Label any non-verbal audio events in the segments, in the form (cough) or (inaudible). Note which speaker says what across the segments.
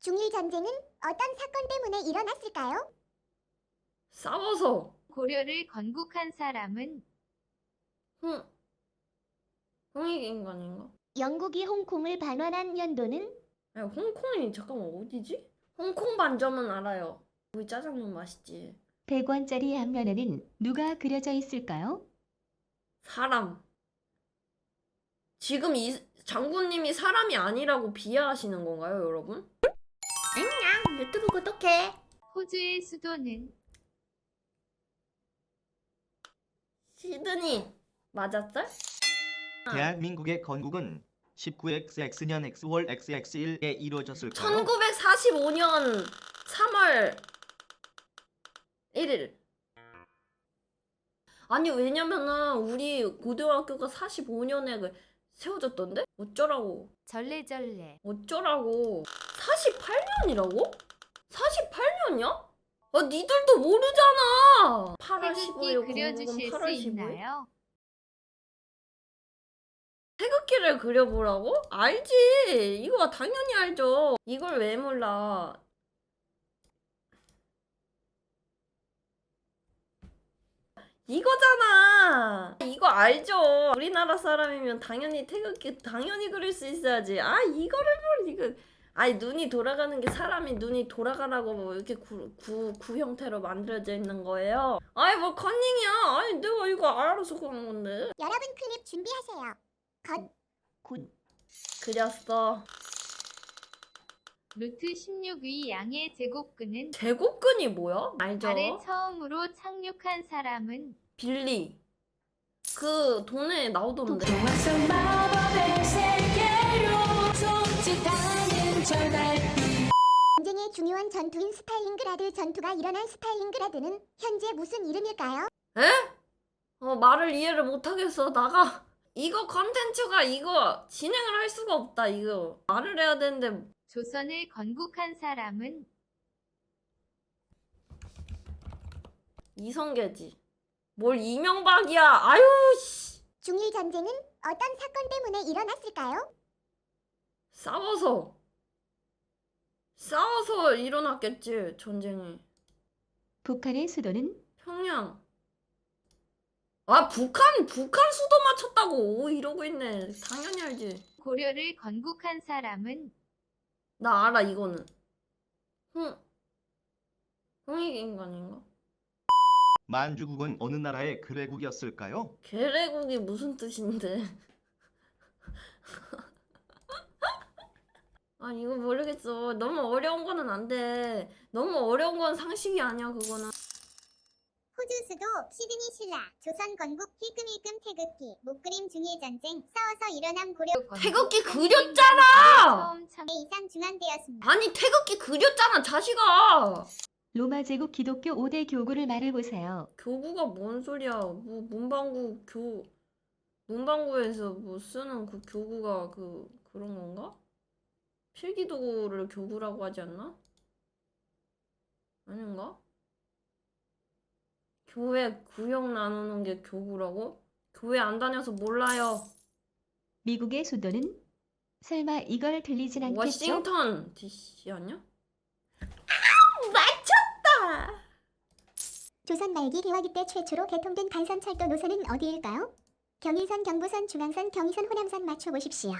Speaker 1: 중일 전쟁은 어떤 사건 때문에 일어났을까요?
Speaker 2: 싸워서
Speaker 3: 고려를 건국한 사람은
Speaker 2: 홍 홍익 인간인가?
Speaker 1: 영국이 홍콩을 반환한 연도는
Speaker 2: 아니, 홍콩이 잠깐만 어디지? 홍콩 반점은 알아요. 우리 짜장면 맛있지.
Speaker 4: 100원짜리 앞면에는 누가 그려져 있을까요?
Speaker 2: 사람. 지금 이 장군님이 사람이 아니라고 비하하시는 건가요, 여러분? 안녕, 유튜브 구독해.
Speaker 3: 호주의 수도는
Speaker 2: 시드니 맞았어?
Speaker 5: 대한민국의 건국은 19XX 년 X월 XX1에 이루어졌을까요?
Speaker 2: 1945년 3월 1일. 아니 왜냐면은 우리 고등학교가 45년에 그 세워졌던데? 어쩌라고?
Speaker 3: 절레절레
Speaker 2: 어쩌라고? 48년이라고? 48년이야? 아 니들도 모르잖아. 8월
Speaker 3: 태극기
Speaker 2: 15일
Speaker 3: 그려주실 수
Speaker 2: 8월 15일?
Speaker 3: 있나요?
Speaker 2: 태극기를 그려보라고? 알지. 이거 당연히 알죠. 이걸 왜 몰라? 이거잖아. 이거 알죠. 우리나라 사람이면 당연히 태극기 당연히 그릴 수 있어야지. 아 이거를 뭘 이거. 아니 눈이 돌아가는 게 사람이 눈이 돌아가라고 뭐 이렇게 구, 구, 구 형태로 만들어져 있는 거예요. 아니 뭐 컨닝이야. 아니 내가 이거 알아서 그런 건데.
Speaker 1: 여러분 클립 준비하세요. 컷.
Speaker 4: 곧
Speaker 2: 그렸어.
Speaker 3: 루트 16의 양의 제곱근은
Speaker 2: 제곱근이 뭐야? 알죠?
Speaker 3: 달에 처음으로 착륙한 사람은
Speaker 2: 빌리. 그 돈에 나오던데.
Speaker 1: 전쟁의 중요한 전투인 스탈린그라드 전투가 일어난 스탈린그라드는 현재 무슨 이름일까요?
Speaker 2: 에? 어 말을 이해를 못하겠어. 나가. 이거 컨텐츠가 이거 진행을 할 수가 없다. 이거 말을 해야 되는데
Speaker 3: 조선을 건국한 사람은
Speaker 2: 이성계지. 뭘 이명박이야. 아유 씨.
Speaker 1: 중일 전쟁은 어떤 사건 때문에 일어났을까요?
Speaker 2: 싸워서. 싸워서 일어났겠지 전쟁이.
Speaker 4: 북한의 수도는
Speaker 2: 평양. 아 북한 북한 수도 맞췄다고 오 이러고 있네. 당연히 알지.
Speaker 3: 고려를 건국한 사람은
Speaker 2: 나 알아 이거는. 홍 홍익 인간인가?
Speaker 5: 만주국은 어느 나라의 괴뢰국이었을까요?
Speaker 2: 괴뢰국이 무슨 뜻인데? (laughs) 아 이거 모르겠어. 너무 어려운 거는 안 돼. 너무 어려운 건 상식이 아니야 그거는.
Speaker 1: 호주 수도 시드니 신라 조선 건국 힐끔힐끔 태극기 목그림 중일 전쟁 싸워서 일어난 고려
Speaker 2: 태극기 그렸잖아!
Speaker 3: 처음 창
Speaker 1: 이상 중앙되었습니다.
Speaker 2: 아니 태극기 그렸잖아 자식아.
Speaker 4: 로마 제국 기독교 5대 교구를 말해보세요.
Speaker 2: 교구가 뭔 소리야? 뭐 문방구 교 문방구에서 뭐 쓰는 그 교구가 그 그런 건가? 필기도구를 교구라고 하지 않나? 아닌가? 교회 구역 나누는 게 교구라고? 교회 안 다녀서 몰라요.
Speaker 4: 미국의 수도는 설마 이걸 들리진 않겠죠?
Speaker 2: 워싱턴 DC 아니야? 맞췄다.
Speaker 1: 조선 말기 개화기 때 최초로 개통된 간선철도 노선은 어디일까요? 경일선, 경부선, 중앙선, 경의선, 호남선 맞춰보십시오.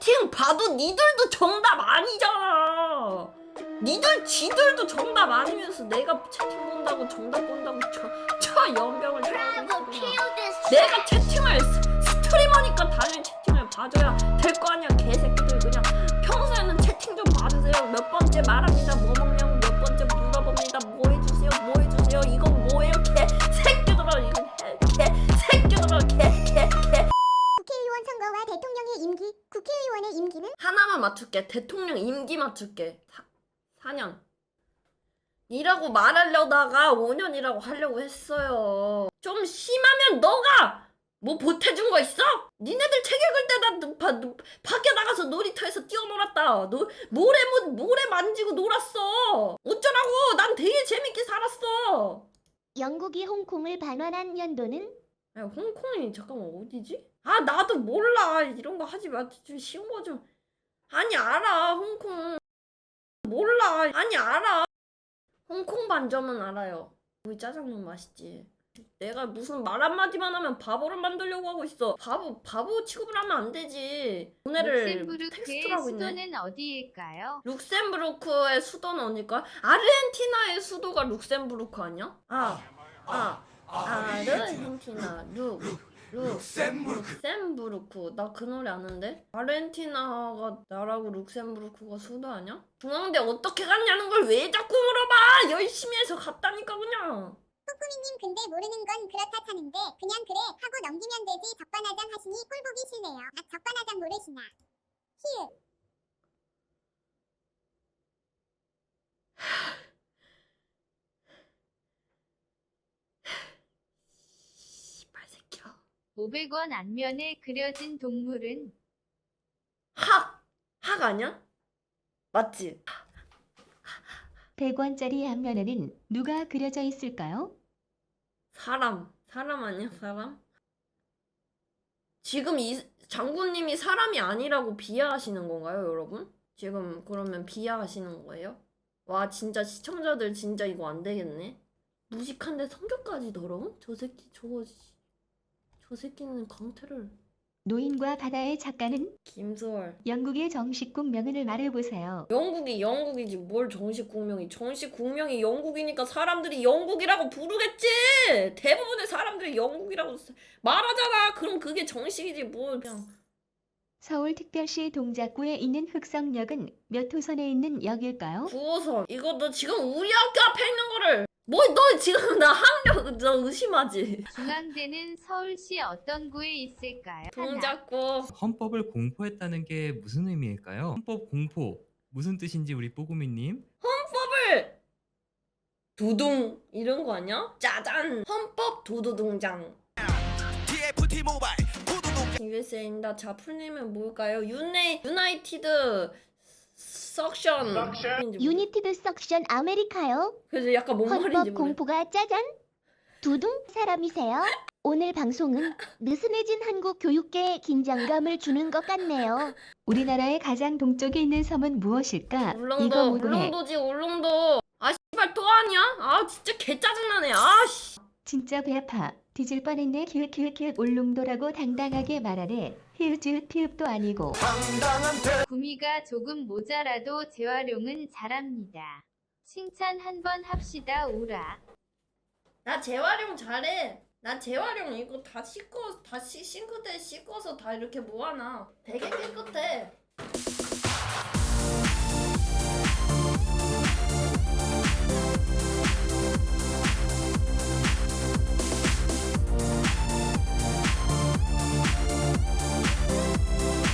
Speaker 2: 채팅 봐도 니들도 정답 아니잖아. 니들 지들도 정답 아니면서 내가 채팅 본다고 정답 본다고 저, 저 연병을 내가 채팅을 스- 스트리머니까 당연히 채팅을 봐줘야 될 거 아니야 개새끼들. 그냥 평소에는 채팅 좀 봐주세요. 몇 번째 말합니다 뭐 먹냐고 맞출게. 대통령 임기 맞출게. 사, 4년. 이라고 말하려다가 5년이라고 하려고 했어요. 좀 심하면 너가 뭐 보태준 거 있어? 니네들 때나 바, 밖에 나가서 놀이터에서 뛰어놀았다. 노, 모래, 뭐, 모래 만지고 놀았어. 어쩌라고. 난 되게 재밌게 살았어.
Speaker 1: 영국이 홍콩을 반환한 연도는
Speaker 2: 야, 홍콩이 잠깐만 어디지? 아 나도 몰라 이런 거 하지 마 좀 쉬운 거 좀 아니 알아 홍콩. 몰라. 아니 알아. 홍콩 반점은 알아요. 우리 짜장면 맛있지. 내가 무슨 말 한마디만 하면 바보를 만들려고 하고 있어. 바보 바보 취급을 하면 안 되지. 오늘을
Speaker 3: 룩셈부르크의
Speaker 2: 텍스트라고 있네.
Speaker 3: 수도는 어디일까요?
Speaker 2: 룩셈부르크의 수도는 어딜까? 아르헨티나의 수도가 룩셈부르크 아니야? 아, 아, 아르헨티나, 룩, 룩셈부르크. 나 그 노래 아는데? 아르헨티나가 나라고 룩셈부르크가 수도 아니야? 중앙대 어떻게 갔냐는 걸 왜 자꾸 물어봐! 열심히 해서 갔다니까 그냥.
Speaker 1: 님 근데 모르는 건 그렇다 차는데 그냥 그래 하고 넘기면 되지 적반하장 하시니 꼴 보기 싫네요. 아 적반하장 모르시나? 히읗
Speaker 2: 씨발 새끼야.
Speaker 3: 500원 안면에 그려진 동물은
Speaker 2: 학! 학 아니야? 맞지?
Speaker 4: 100원짜리 앞면에는 누가 그려져 있을까요?
Speaker 2: 사람 사람 아니야 사람? 지금 이 장군님이 사람이 아니라고 비하하시는 건가요 여러분? 지금 그러면 비하하시는 거예요? 와 진짜 시청자들 진짜 이거 안 되겠네 무식한데 성격까지 더러운? 저 새끼 저거 씨- 저 새끼는 강태를.
Speaker 4: 노인과 바다의 작가는
Speaker 2: 김소월
Speaker 4: 영국의 정식 국명을 말해보세요.
Speaker 2: 영국이 영국이지 뭘 정식 국명이. 정식 국명이 영국이니까 사람들이 영국이라고 부르겠지! 대부분의 사람들이 영국이라고 사- 말하잖아! 그럼 그게 정식이지 뭘. 그냥
Speaker 4: 서울특별시 동작구에 있는 흑성역은 몇 호선에 있는 역일까요?
Speaker 2: 9호선. 이거 너 지금 우리 학교 앞에 있는 거를 뭐 너 지금 나 학력 너 의심하지
Speaker 3: 중앙대는 서울시 어떤 구에 있을까요? 하나.
Speaker 2: 동작구
Speaker 6: 헌법을 공포했다는 게 무슨 의미일까요? 헌법 공포 무슨 뜻인지 우리 뽀구미님
Speaker 2: 헌법을 두둥 이런 거 아니야? 짜잔 헌법 도도둥장
Speaker 7: TFT 모바일 구독
Speaker 2: USA입니다. 자, 풀네임은 뭘까요? 유네, 유나이티드 석션.
Speaker 1: 유니티드 석션 아메리카요.
Speaker 2: 그래서 약간 뭔 말인지
Speaker 1: 헌법
Speaker 2: 모르.
Speaker 1: 공포가 짜잔. 두둥 사람이세요. 오늘 방송은 느슨해진 한국 교육계에 긴장감을 주는 것 같네요.
Speaker 4: 우리나라의 가장 동쪽에 있는 섬은 무엇일까? 이거
Speaker 2: 울릉도. 울릉도지 울릉도. 아 씨발 또 아니야? 아 진짜 개 짜증나네. 아 씨.
Speaker 4: 진짜 배 아파. 뒤질 뻔했네. 키읔키읔키읔 울릉도라고 당당하게 말하래. 히읗지읒 피읍도 아니고.
Speaker 3: 구미가 조금 모자라도 재활용은 잘합니다. 칭찬 한번 합시다 우라.
Speaker 2: 나 재활용 잘해. 나 재활용 이거 다 씻고 다 씻- 싱크대에 씻어서 다 이렇게 모아놔. 되게 깨끗해.